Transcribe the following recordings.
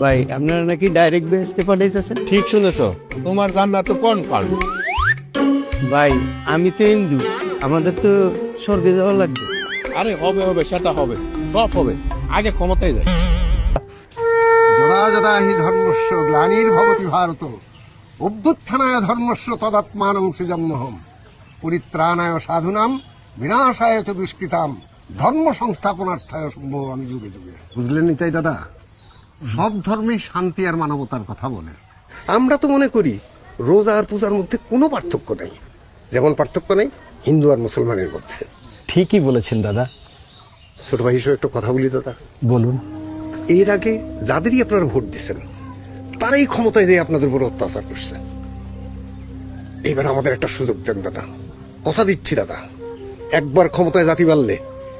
ভাই আপনারা নাকি ডাইরেক্ট বেহেস্তে পাঠাইতেছেন? ঠিক শুনেছো। তোমার জান্নাত তো কোন কাল? ভাই আমি তো হিন্দু। আমাদের তো স্বর্গে যাওয়া লাগবে। আরে হবে হবে সেটা হবে। সব হবে। আগে ক্ষমতায় যায় যদা যদা হি ধর্মস্য গ্লানির্ভবতি ভারত। অভ্যুত্থানায় ধর্মস্য তদাত্মানং সৃজন্মহম পরিত্রাণায় সাধুনাম বিনাশায় চ দুষ্কৃতাম। ধর্ম সংস্থাপনার্থায় সম্ভব আমি যুগে যুগে। বুঝলেন নিতাই দাদা? সব ধর্মে শান্তি আর মানবতার কথা বলে। আমরা তো মনে করি রোজা আর পূজার মধ্যে কোনো পার্থক্য নেই। যেমন পার্থক্য নেই হিন্দু আর মুসলমানের মধ্যে। ঠিকই বলেছেন দাদা। ছোট ভাই হিসেবে একটা কথা বলি দাদা। বলুন। এর আগে যাদেরই আপনারা ভোট দিচ্ছেন তারাই ক্ষমতায় যে আপনাদের উপর অত্যাচার করছে। এবার আমাদের একটা সুযোগ দেন দাদা। কথা দিচ্ছি দাদা। একবার ক্ষমতায় জাতি বাড়লে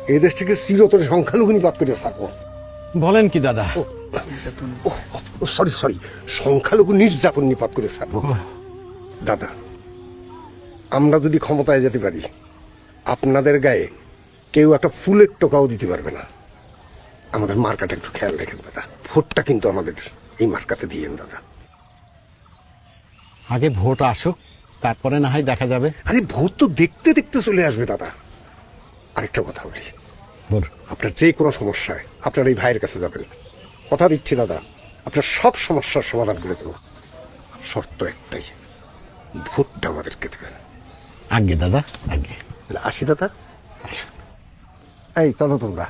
এই দেশ থেকে চিরতরে সংখ্যালঘু নিপাত করে থাকব বলেন কি দাদা? সরি সরি সংখ্যালঘু নির্যাতন নিপাত করে দাদা আমরা যদি ক্ষমতায় যেতে পারি আপনাদের গায়ে কেউ একটা ফুলের টোকাও দিতে পারবে না। আমাদের মার্কাটা একটু খেয়াল রাখেন দাদা। ভোটটা কিন্তু আমাদের এই মার্কাতে দিয়েন দাদা। আগে ভোট আসুক তারপরে না হয় দেখা যাবে। আরে ভোট তো দেখতে দেখতে চলে আসবে দাদা। আরেকটা কথা বলি। বলুন আপনার যে কোনো সমস্যায় আপনার এই ভাইয়ের কাছে যাবেন। কথা দিচ্ছি দাদা। আপনার সব সমস্যার সমাধান করে দেবো। শর্ত একটাই ভোটটা আমাদেরকে দেবেন। আগে দাদা আগে। আসি দাদা। এই চলো তোমরা।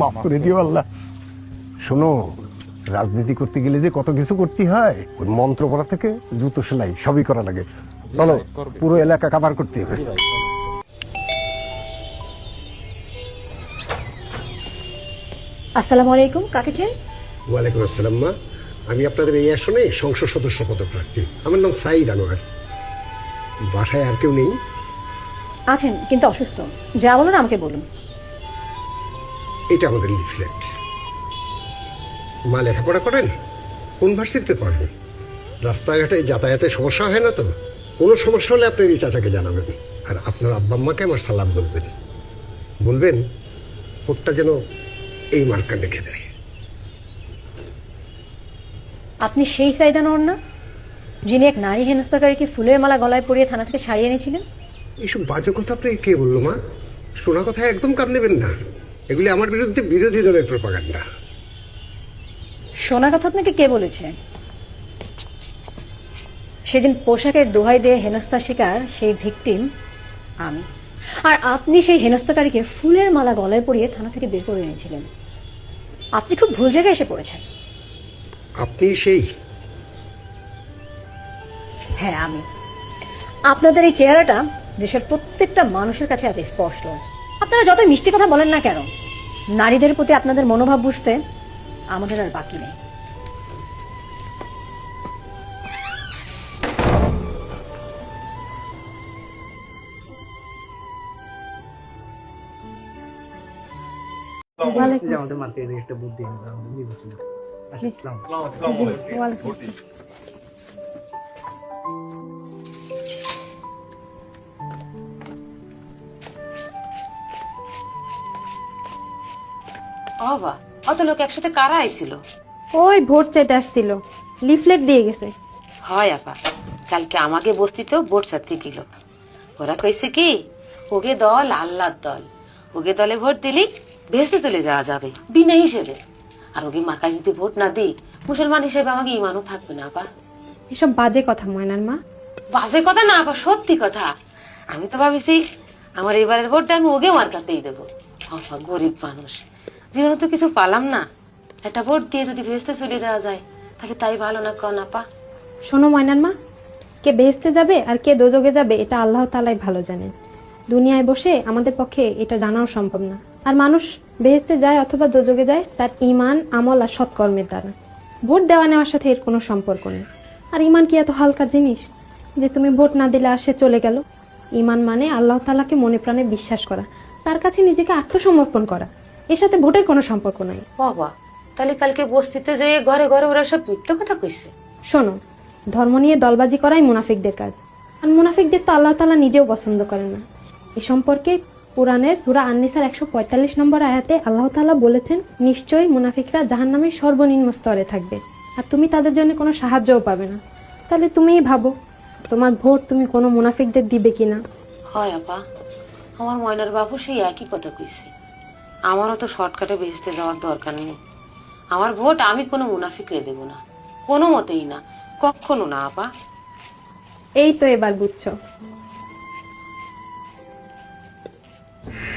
মাফ করে দিও আল্লাহ। শোনো রাজনীতি করতে গেলে যে কত কিছু করতে হয় মন্ত্র করা থেকে জুতো সেলাই সবই করা লাগে। চলো পুরো এলাকা কাভার করতে হবে। আসসালামু আলাইকুম কাকে চাই? ওয়ালাইকুম আসসালাম মা। আমি আপনাদের এই আসনে সংসদ সদস্য পদপ্রার্থী। আমার নাম সাইদ আনোয়ার। বাসায় আর কেউ নেই? আছেন কিন্তু অসুস্থ। যা বলুন আমাকে বলুন। এটা আমাদের লিফলেট। মা লেখাপড়া করেন? কোন ভার্সিটিতে পড়েন? রাস্তাঘাটে যাতায়াতে সমস্যা হয় না তো? কোনো সমস্যা হলে আপনি এই চাচাকে জানাবেন। আর আপনার আব্বা আম্মাকে আমার সালাম বলবেন। বলবেন ভোটটা যেন এই মার্কা লিখে দেয়। আপনি সেই সাইদানোর না যিনি এক নারী হেনস্থাকারীকে ফুলের মালা গলায় পরিয়ে থানা থেকে ছাড়িয়ে এনেছিলেন? এইসব বাজে কথা আপনাকে কে বলল মা? শোনা কথা একদম কান নেবেন না। এগুলি আমার বিরুদ্ধে বিরোধী দলের প্রপাগান্ডা শোনা কথা আপনাকে কে বলেছে? সেদিন পোশাকের দোহাই দিয়ে হেনস্থার শিকার সেই ভিকটিম আমি। আর আপনি সেই হেনস্থাকারীকে ফুলের মালা গলায় পরিয়ে থানা থেকে বের করে এনেছিলেন। আপনি খুব ভুল জায়গায় এসে পড়েছেন। আপনি সেই হ্যাঁ আমি। আপনাদের এই চেহারাটা দেশের প্রত্যেকটা মানুষের কাছে আজ স্পষ্ট। আপনারা যত মিষ্টি কথা বলেন না কেন নারীদের প্রতি আপনাদের মনোভাব বুঝতে আমাদের আর বাকি নেই। আমাদের মার্কেটে একটা বুদ্ধি নির্বাচন বাবা অত লোক একসাথে কারা আইছিল? ওই ভোট চাইতে আসছিল। লিফলেট দিয়ে গেছে। হয় আপা কালকে আমাকে বস্তিতেও ভোট সাথে গেল। ওরা কইছে কি ওগে দল আল্লাহর দল। ওগে দলে ভোট দিলি ভেসে চলে যাওয়া যাবে বিনা হিসেবে। আর ওগে মার্কা যদি ভোট না দিই মুসলমান হিসেবে আমাকে ইমানও থাকবে না আপা। এসব বাজে কথা ময়নার মা। বাজে কথা না আপা সত্যি কথা। আমি তো ভাবিছি আমার এবারের ভোটটা আমি ওগে মার্কাতেই দেবো। আপা গরিব মানুষ। জীবনে তো কিছু পালাম না। একটা ভোট দিয়ে যদি ভেসতে চলে যাওয়া যায় তাহলে তাই ভালো না কন আপা? শোনো ময়নার মা কে বেহেস্তে যাবে আর কে দোজগে যাবে এটা আল্লাহ তালাই ভালো জানেন। দুনিয়ায় বসে আমাদের পক্ষে এটা জানাও সম্ভব না। আর মানুষ বেহেস্তে যায় অথবা দোজগে যায় তার ইমান আমল আর সৎকর্মের দ্বারা ভোট দেওয়া নেওয়ার সাথে এর কোনো সম্পর্ক নেই। আর ইমান কি এত হালকা জিনিস যে তুমি ভোট না দিলে আর সে চলে গেল? ইমান মানে আল্লাহ তালাকে মনে প্রাণে বিশ্বাস করা তার কাছে নিজেকে আত্মসমর্পণ করা। এর সাথে ভোটের কোনো সম্পর্ক নাই। বাবা তাহলে কালকে বস্তিতে যে ঘরে ঘরে ওরা সব মিথ্যে কথা কইছে? শোনো ধর্ম নিয়ে দলবাজি করাই মুনাফিকদের কাজ। আর মুনাফিকদের তো আল্লাহ তালা নিজেও পছন্দ করেন না। এ সম্পর্কে কোরআনের সুরা আননিসার একশো পঁয়তাল্লিশ নম্বর আয়াতে আল্লাহ তাআলা বলেছেন নিশ্চয়ই মুনাফিকরা জাহান্নামের সর্বনিম্ন স্তরে থাকবে আর তুমি তাদের জন্য কোনো সাহায্যও পাবে না। তাহলে তুমিই ভাবো তোমার ভোট তুমি কোনো মুনাফিকদের দিবে কিনা হয় আপা আমার ময়নার বাবু সেই একই কথা কইছে। আমারও তো শর্টকাটে বেহেস্তে যাওয়ার দরকার নেই। আমার ভোট আমি কোনো মুনাফিকরে দেব না কোনো মতেই না কখনো না আপা। এই তো এবার বুঝছ।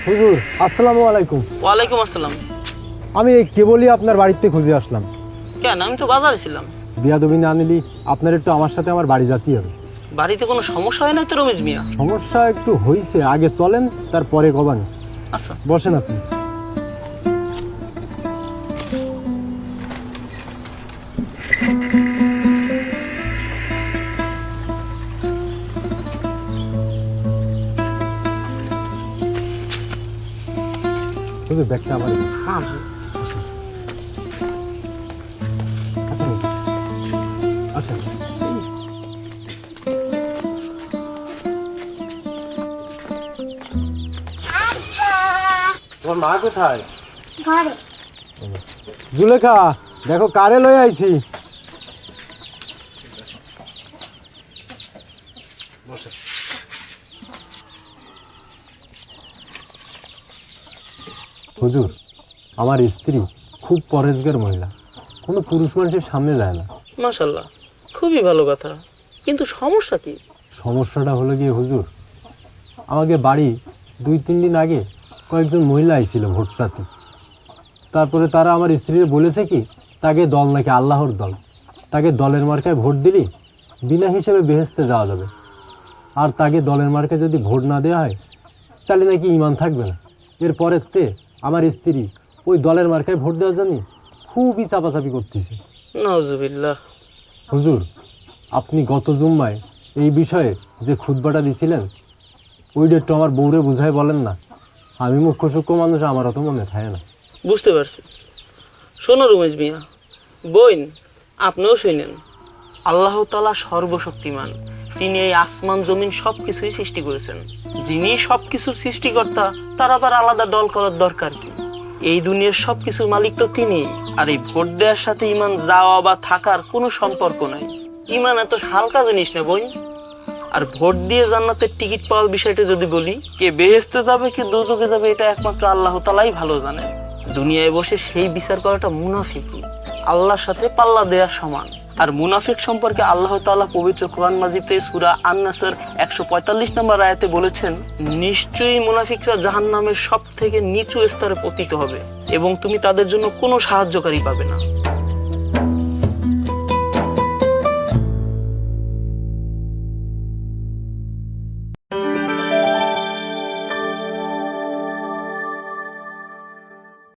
হুজুর আসসালামু আলাইকুম। ওয়ালাইকুম আসসালাম। আমি এই কেবলই আপনার বাড়িতে খুঁজে আসলাম। কেন? আমি তো বাজারে ছিলাম। বিয়াদবি না নিলি আপনার একটু আমার সাথে আমার বাড়ি যেতেই হবে। বাড়িতে কোনো সমস্যা হয় না তো রমেশ মিয়া? সমস্যা একটু হয়েছে আগে চলেন তারপরে কবান। আচ্ছা। বসেন আপনি। ব্যাগটা আমার আসেন তোমার মা কোথায়? জুলেখা দেখো কারে লয়ে আইছি। হুজুর আমার স্ত্রী খুব পরেজগার মহিলা। কোনো পুরুষ মানুষের সামনে যায় না। মাশাল্লাহ খুবই ভালো কথা। কিন্তু সমস্যা কি? সমস্যাটা হলো গিয়ে হুজুর আমাকে বাড়ি দুই তিন দিন আগে কয়েকজন মহিলা আইছিল ভোট সাথে। তারপরে তারা আমার স্ত্রীর বলেছে কি তাকে দল নাকি আল্লাহর দল। তাকে দলের মার্কায় ভোট দিলি বিনা হিসেবে বেহেস্তে যাওয়া যাবে। আর তাকে দলের মার্কায় যদি ভোট না দেওয়া হয় তাহলে নাকি ইমান থাকবে না। এরপরের তে আমার স্ত্রী ওই দলের মার্কায় ভোট দেওয়ার জন্য খুবই চাপাচাপি করতেছে। হুজুর আপনি গত জুম্মায় এই বিষয়ে যে খুতবাটা দিছিলেন ওইটা একটু আমার বউরে বুঝাই বলেন না। আমি মুখ্য সূক্ষ্ম মানুষ আমার অত মনে থাকে না। বুঝতে পারছি। শোনো রমেশ মিয়া বইন আপনিও শুনেন আল্লাহ তালা সর্বশক্তিমান। তিনি এই আসমান জমিন সবকিছুই সৃষ্টি করেছেন। যিনি সবকিছুর সৃষ্টিকর্তা, তার আবার আলাদা দল করার দরকার কি? এই দুনিয়ার সবকিছুর মালিক তো তিনি, আর এই ভোট দেওয়ার সাথে ইমান যাওয়া বা থাকার কোনো সম্পর্ক নাই। ইমান এত হালকা জিনিস না বই। আর ভোট দিয়ে জান্নাতের টিকিট পাওয়ার বিষয়টা যদি বলি, কে বেহেস্তে যাবে, কে দোজকে যাবে, এটা একমাত্র আল্লাহ তালাই ভালো জানে দুনিয়ায় বসে সেই বিচার করাটা মুনাফিকি। আল্লাহর সাথে পাল্লা দেওয়ার সমান। আর মুনাফিক সম্পর্কে আল্লাহ তাআলা পবিত্র কোরআন মাজিতে সুরা আননাসার একশো পঁয়তাল্লিশ নম্বর আয়াতে বলেছেন, নিশ্চয়ই মুনাফিকরা জাহান্নামের সব থেকে নিচু স্তরে পতিত হবে এবং তুমি তাদের জন্য কোনো সাহায্যকারী পাবে না।